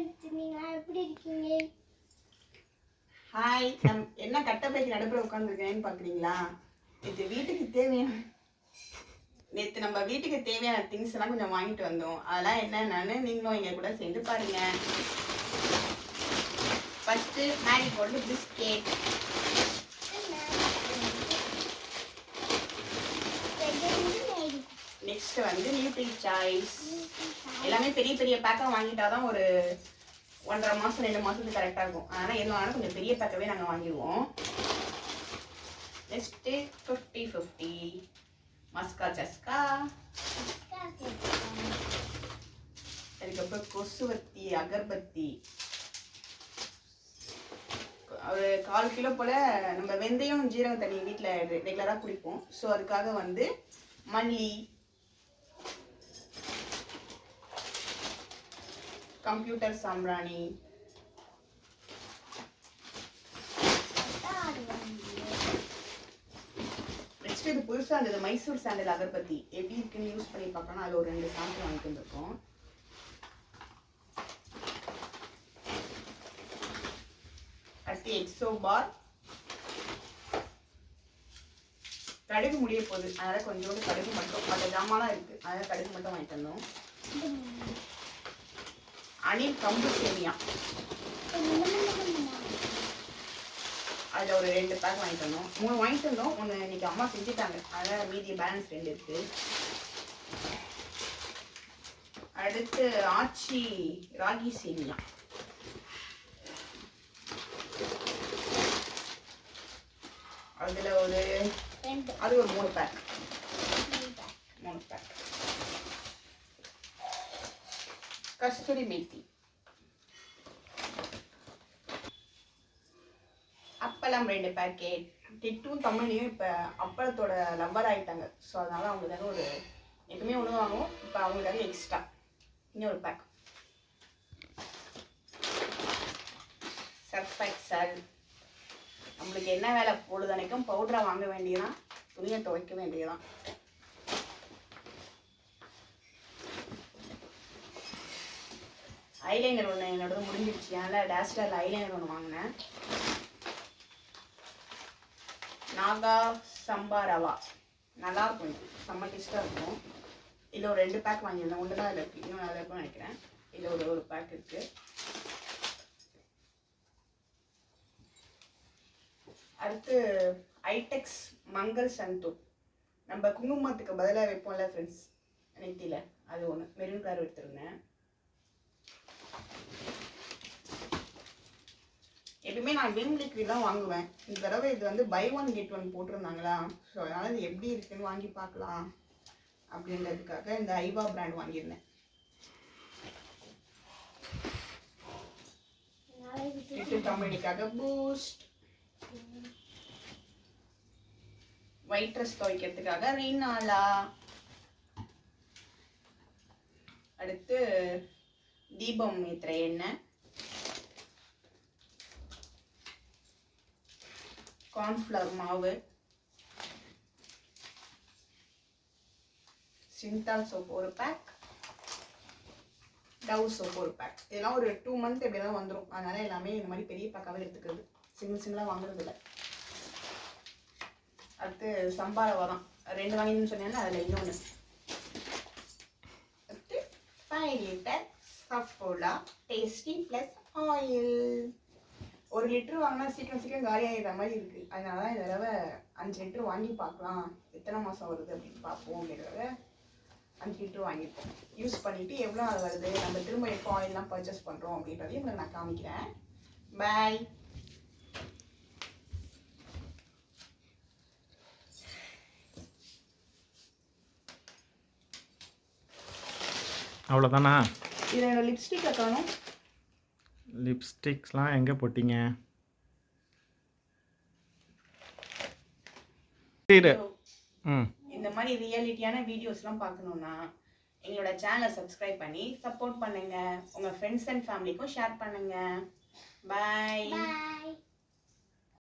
எப்படி இருக்கீங்க? ஹாய் நம் என்ன கட்டப்பைக்கு நடுப்புற உட்காந்துருக்கேன்னு பார்க்குறீங்களா நேற்று வீட்டுக்கு தேவையான நேற்று நம்ம வீட்டுக்கு தேவையான திங்ஸ் எல்லாம் கொஞ்சம் வாங்கிட்டு வந்தோம். அதெல்லாம் என்னென்னு நீங்களும் எங்கள் கூட சேர்ந்து பாருங்க. First Marie Gold biscuit next வந்து நியூட்ரி சாய்ஸ் எல்லாமே பெரிய பெரிய பேக்காக வாங்கிட்டாதான் ஒரு ஒன்றரை மாதம் ரெண்டு மாதத்துக்கு கரெக்டாக இருக்கும். அதனால் எது வாங்கினாலும் கொஞ்சம் பெரிய பேக்காகவே நாங்கள் வாங்கிடுவோம். Next fifty fifty Maska Chaska அதுக்கப்புறம் கொசுவத்தி அகர்பத்தி ஒரு கால் கிலோ போல் நம்ம வெந்தயம் ஜீரகம் தண்ணி வீட்டில் ரெகுலராக குடிப்போம். ஸோ அதுக்காக வந்து மல்லி கம்ப்யூட்டர் சாம்பிராணி நெக்ஸ்ட் இது புதுசாக இருந்தது மைசூர் சாண்டல் அகர்பத்தி எப்படி இருக்குன்னு யூஸ் பண்ணி பார்க்கணும் அதில் ஒரு ரெண்டு சாம்பிள் வாங்கிட்டு வந்திருக்கோம் அடுத்து எக்ஸோ பார் கடுகு முடிய போகுது. அதனால் கொஞ்சோண்டு கடுகு மட்டும் அந்த ஜாமான்லாம் இருக்குது அதனால் கடுகு மட்டும் வாங்கிட்டு வந்தோம். அணில் கம்பு சேமியா. அதில் ஒரு ரெண்டு பேக் வாங்கிட்டு வந்தோம். மூணு வாங்கிட்டு வந்தோம். ஒன்று இன்னைக்கு அம்மா செஞ்சுட்டாங்க. அதில் மீதி பேலன்ஸ் ரெண்டு இருக்கு. அடுத்து ஆச்சி ராகி சேமியா. அதில் ஒரு அது ஒரு மூணு பேக் மூணு பேக் கஸ்தூரி மேத்தி அப்பளம் ரெண்டு பேக்கெட் டிட்டும் தமிழ்லையும் இப்போ அப்பளத்தோட லவ்வர் ஆகிட்டாங்க ஸோ அதனால் அவங்களுக்காக ஒரு எப்பவுமே ஒன்று வாங்குவோம். இப்போ அவங்களுக்காக எக்ஸ்ட்ரா இன்னொரு பேக் சர்ஃப் எக்ஸல் நம்மளுக்கு என்ன வேலை? பொழுதனைக்கும் பவுடரை வாங்க வேண்டியதான் துணியை துவைக்க வேண்டியதான் ஐலைனர் ஒன்று என்னோட முடிஞ்சிருச்சு. அதனால் டேஸ்டர் ஐலைனர் ஒன்று வாங்கினேன். நாகா சம்பா ரவா. நல்லாயிருக்கும் இது. செம்ம டேஸ்ட்டாக இருக்கும். இதில் ஒரு ரெண்டு பேக் வாங்கியிருந்தேன். ஒன்று தான் அதில் இருக்குது இன்னும் நல்லா இருக்கும்னு நினைக்கிறேன். இதில் ஒரு ஒரு பேக் இருக்குது அடுத்து ஐடெக்ஸ் மங்கள் சந்து. நம்ம குங்குமத்துக்கு பதிலாக வைப்போம்ல ஃப்ரெண்ட்ஸ் நெத்தியில். அது ஒன்று மெரூன் கலர் எடுத்துருந்தேன். எப்பயுமே நான் விம் லிக்விட் தான் வாங்குவேன். இந்த தடவை இது வந்து பை ஒன் கெட் ஒன் போட்டிருந்தாங்களா? ஸோ அதனால் இது எப்படி இருக்குன்னு வாங்கி பார்க்கலாம். அப்படின்றதுக்காக இந்த ஐவா பிராண்ட் வாங்கியிருந்தேன். இட்டு பூஸ்ட் ஒயிட் ட்ரெஸ் துவைக்கிறதுக்காக ரீனாலா அடுத்து தீபம் ஏத்துற எண்ணெய். கார்ன்ஃப்ளவர் மாவு சிந்தால் சோப் ஒரு பேக் டவ் சோப் ஒரு பேக் இதெல்லாம் ஒரு டூ மந்த் எப்படியெல்லாம் வந்துடும் அதனால எல்லாமே இந்த மாதிரி பெரிய பேக்காகவே எடுத்துக்கிறது. சிங்கிள் சிங்கிளாக வாங்குறது இல்லை. அடுத்து சம்பா ரவா தான் ரெண்டு வாங்கினு சொன்னீங்கன்னா அதில் இன்னொன்று அடுத்து five litre Saffola tasty plus oil ஒரு லிட்டர் வாங்கினா சீக்கிரம் சீக்கிரம் காலி ஆகிடுற மாதிரி இருக்குது அதனால தான் இந்த தடவை அஞ்சு லிட்டர் வாங்கி பார்க்கலாம். எத்தனை மாதம் வருது அப்படின்னு பார்ப்போம் அப்படின்றத அஞ்சு லிட்டர் வாங்கியிருக்கோம். யூஸ் பண்ணிவிட்டு எவ்வளோ அது வருது நம்ம திரும்ப எப்போ ஆயிலெலாம் பர்ச்சேஸ் பண்ணுறோம் அப்படின்றதையும் உங்களுக்கு நான் காமிக்கிறேன். பாய் அவ்வளோதானா இதில் லிப்ஸ்டிக்கை காணும் லிப்ஸ்டிக்ஸ்லாம் எங்கே போட்டீங்க? ம். இந்த மாதிரி ரியாலிட்டியான வீடியோஸ்லாம் பார்க்கணுன்னா எங்களோட சேனலை சப்ஸ்கிரைப் பண்ணி சப்போர்ட் பண்ணுங்க. உங்கள் ஃப்ரெண்ட்ஸ் அண்ட் ஃபேமிலிக்கும் ஷேர் பண்ணுங்க. பாய் பாய்